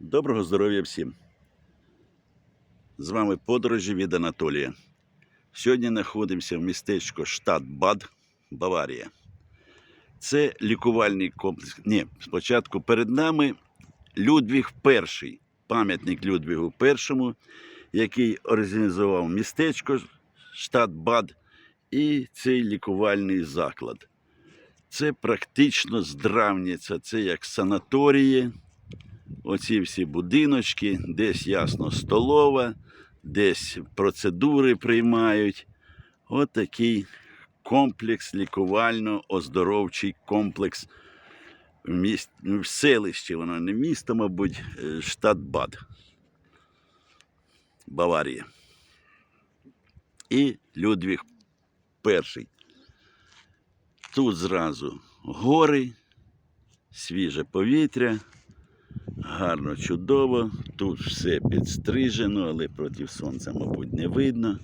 Доброго здоров'я всім! З вами подорожі від Анатолія. Сьогодні знаходимося в містечку штат Бад, Баварія. Це лікувальний комплекс. Ні, спочатку перед нами Людвіг І, пам'ятник Людвігу І, який організував містечко штат Бад і цей лікувальний заклад. Це практично здравниця, це як санаторії. Оці всі будиночки, десь ясно столова, десь процедури приймають. От такий комплекс, лікувально-оздоровчий комплекс в, міст... в селищі, воно не місто, мабуть, е, штат Бад, Баварія. І Людвіг І. Тут зразу гори, свіже повітря. Гарно, чудово. Тут все підстрижено, але проти сонця, мабуть, не видно.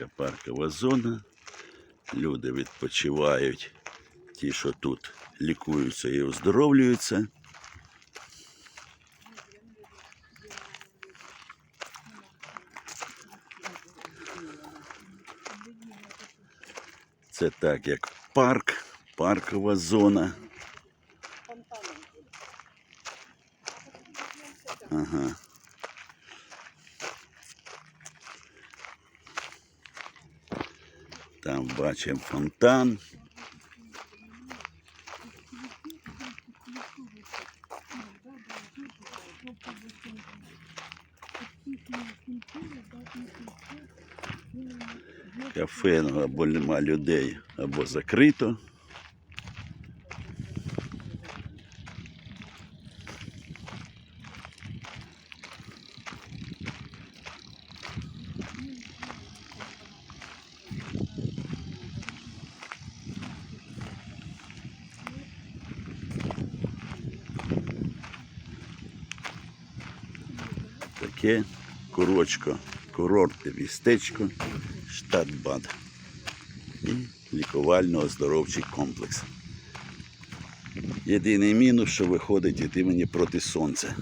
Така паркова зона. Люди відпочивають, ті, що тут лікуються і оздоровлюються. Це так, як парк, паркова зона. Ага. Там бачимо фонтан. Кафе або нема людей, або закрито. Таке курочко, курортне містечко, штат Бад. І лікувально-оздоровчий комплекс. Єдиний мінус, що виходить від імені проти сонця.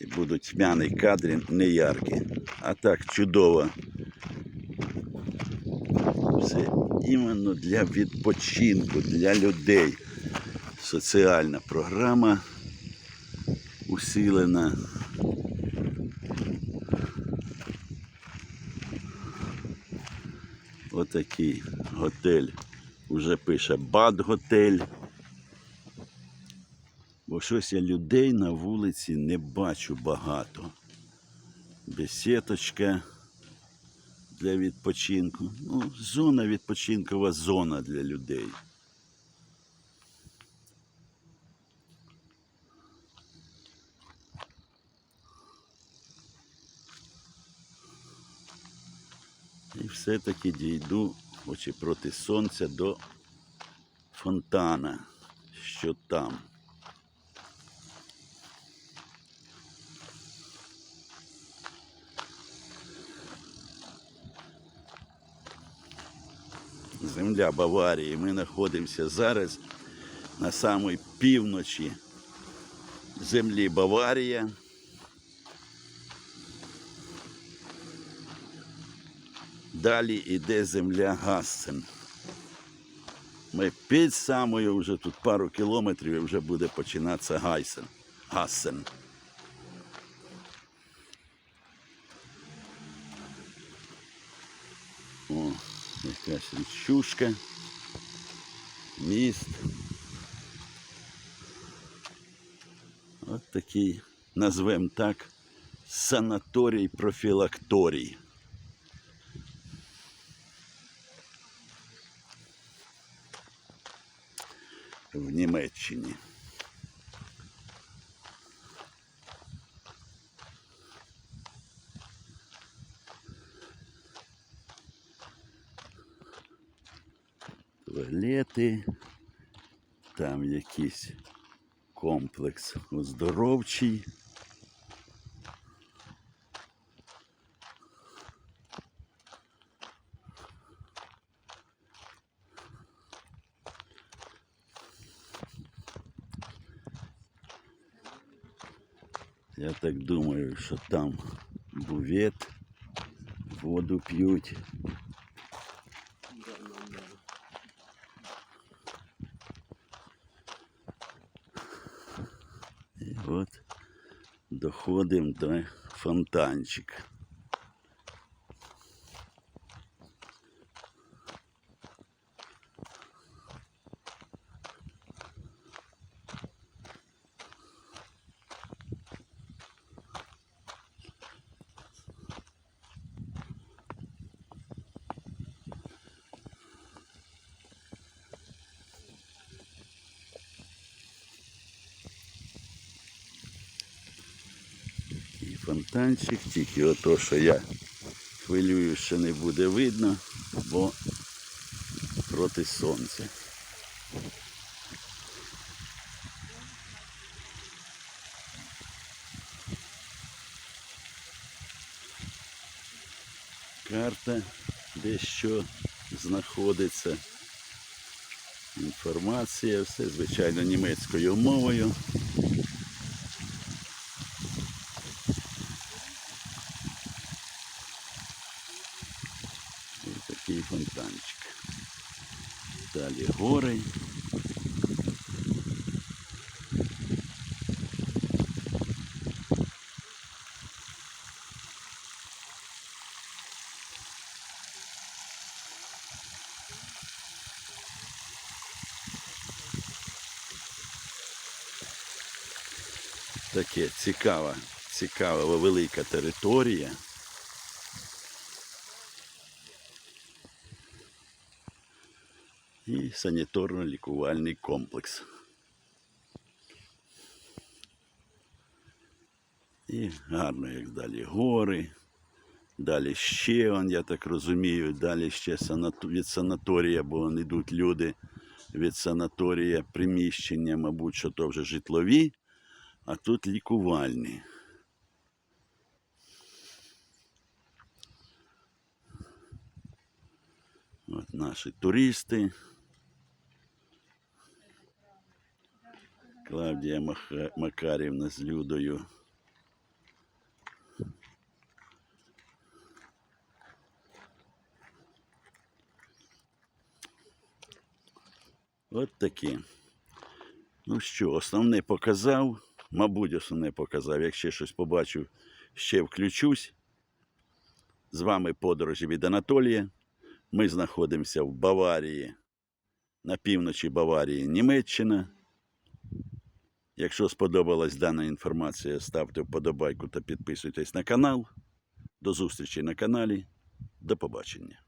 І будуть тьмяні кадри неяркі. А так чудово. Все іменно для відпочинку, для людей. Соціальна програма усилена. Отакий готель. Уже пише Бад-готель. Бо щось я людей на вулиці не бачу багато. Бесіточка для відпочинку. Ну, зона відпочинкова зона для людей. І все-таки дійду, хоч і проти сонця, до фонтана, що там. Земля Баварії. Ми знаходимося зараз на самій півночі землі Баварія. Далі йде земля Гассен. Ми під самою вже тут пару кілометрів і вже буде починатися Гайсен. Гассен. О, якась річушка, міст. От такий, назвемо так, санаторій профілакторій. в Німеччині. Туалети, там якийсь комплекс оздоровчий. Я так думаю, що там бувет, воду п'ють. І от доходимо до фонтанчика. Фонтанчик, тільки ото, що я хвилюю, що не буде видно, бо проти сонця. Карта, де що знаходиться. Інформація, все, звичайно, німецькою мовою. Такий фонтанчик. Далі гори. Таке цікава, цікава велика територія. І санаторно-лікувальний комплекс. І гарно, як далі гори. Далі ще, он, я так розумію, далі ще від санаторія, бо йдуть люди від санаторія приміщення, мабуть, що то вже житлові, а тут лікувальні. От наші туристи. Клавдія Макарівна з Людою. От такі. Ну що, основне показав. Мабуть, основне показав. Якщо щось побачу, ще включусь. З вами подорожі від Анатолія. Ми знаходимося в Баварії, на півночі Баварії, Німеччина. Якщо сподобалась дана інформація, ставте вподобайку та підписуйтесь на канал. До зустрічі на каналі. До побачення.